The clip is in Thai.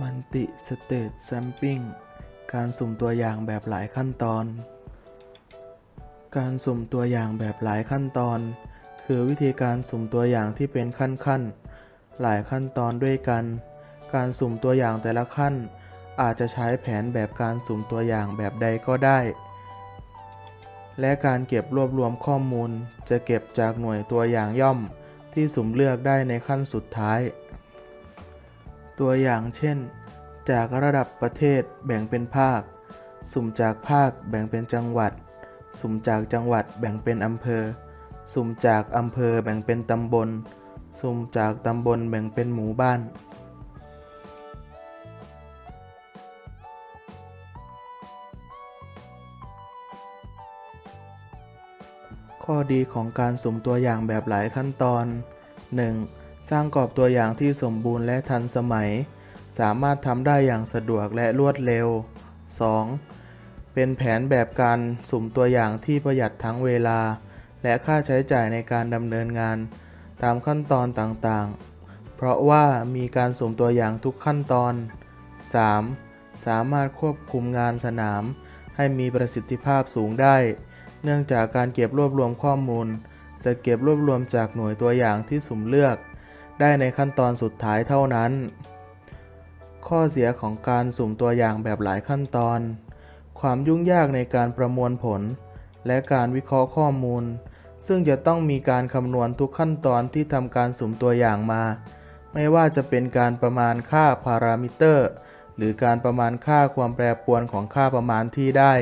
มันติสเต t แซมปิ้งการสุ่มตัวอย่างแบบหลายขั้นตอน การสุ่มตัวอย่างแบบหลายขั้นตอน คือวิธีการสุ่มตัวอย่างที่เป็นขั้นขั้นๆหลายขั้นตอนด้วยกัน การสุ่มตัวอย่างแต่ละขั้น อาจจะใช้แผนแบบการสุ่มตัวอย่างแบบใดก็ได้ และการเก็บรวบรวมข้อมูลจะเก็บจากหน่วยตัวอย่างย่อมที่สุ่มเลือกได้ในขั้นสุดท้าย ตัวอย่างเช่น จากระดับประเทศแบ่งเป็นภาค สุ่มจากภาคแบ่งเป็นจังหวัด สุ่มจากจังหวัดแบ่งเป็นอำเภอ สุ่มจากอำเภอแบ่งเป็นตำบล สุ่มจากตำบลแบ่งเป็นหมู่บ้านข้อดีของการสุ่มตัวอย่างแบบหลายขั้นตอน 1. สร้างกรอบตัวอย่างที่สมบูรณ์และทันสมัย สามารถทำได้อย่างสะดวกและรวดเร็ว 2. เป็นแผนแบบการสุ่มตัวอย่างที่ประหยัดทั้งเวลา และค่าใช้จ่ายในการดำเนินงาน ตามขั้นตอนต่างๆ เพราะว่ามีการสุ่มตัวอย่างทุกขั้นตอน 3. สามารถควบคุมงานสนาม ให้มีประสิทธิภาพสูงได้ เนื่องจากการเก็บรวบรวมข้อมูล จะเก็บรวบรวมจากหน่วยตัวอย่างที่สุ่มเลือก ได้ในขั้นตอนสุดท้ายเท่านั้น ข้อเสียของการสุ่มตัวอย่างแบบหลายขั้นตอน ความยุ่งยากในการประมวลผล และการวิเคราะห์ข้อมูล ซึ่งจะต้องมีการคำนวณทุกขั้นตอนที่ทำการสุ่มตัวอย่างมา ไม่ว่าจะเป็นการประมาณค่าพารามิเตอร์ หรือการประมาณค่าความแปรปรวนของค่าประมาณที่ได้